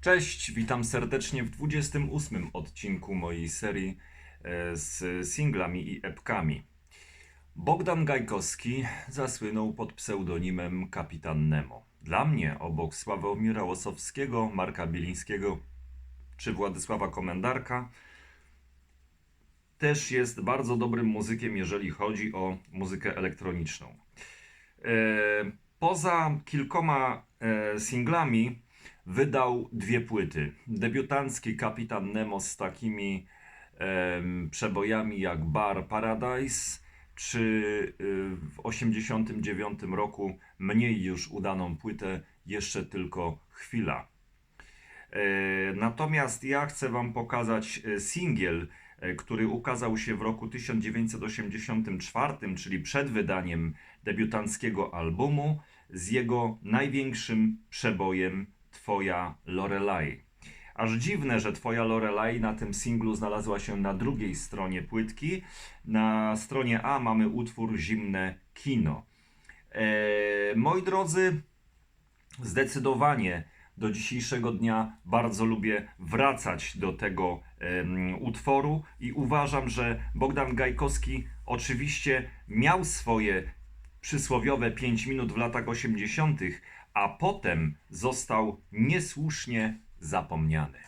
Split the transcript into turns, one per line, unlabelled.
Cześć, witam serdecznie w 28 odcinku mojej serii e, z singlami i epkami. Bogdan Gajkowski zasłynął pod pseudonimem Kapitan Nemo. Dla mnie, obok Sławomira Łosowskiego, Marka Bilińskiego czy Władysława Komendarka, też jest bardzo dobrym muzykiem, jeżeli chodzi o muzykę elektroniczną. E, Poza kilkoma e, singlami wydał dwie płyty. Debiutancki Kapitan Nemo z takimi przebojami jak Bar Paradise, czy y, w 89 roku mniej już udaną płytę Jeszcze tylko chwila. E, Natomiast ja chcę Wam pokazać e, singiel, e, który ukazał się w roku 1984, czyli przed wydaniem debiutanckiego albumu, z jego największym przebojem Twoja Lorelai. Aż dziwne, że Twoja Lorelai na tym singlu znalazła się na drugiej stronie płytki. Na stronie A mamy utwór Zimne Kino. E, moi drodzy, Zdecydowanie do dzisiejszego dnia bardzo lubię wracać do tego utworu i uważam, że Bogdan Gajkowski oczywiście miał swoje przysłowiowe 5 minut w latach 80., a potem został niesłusznie zapomniany.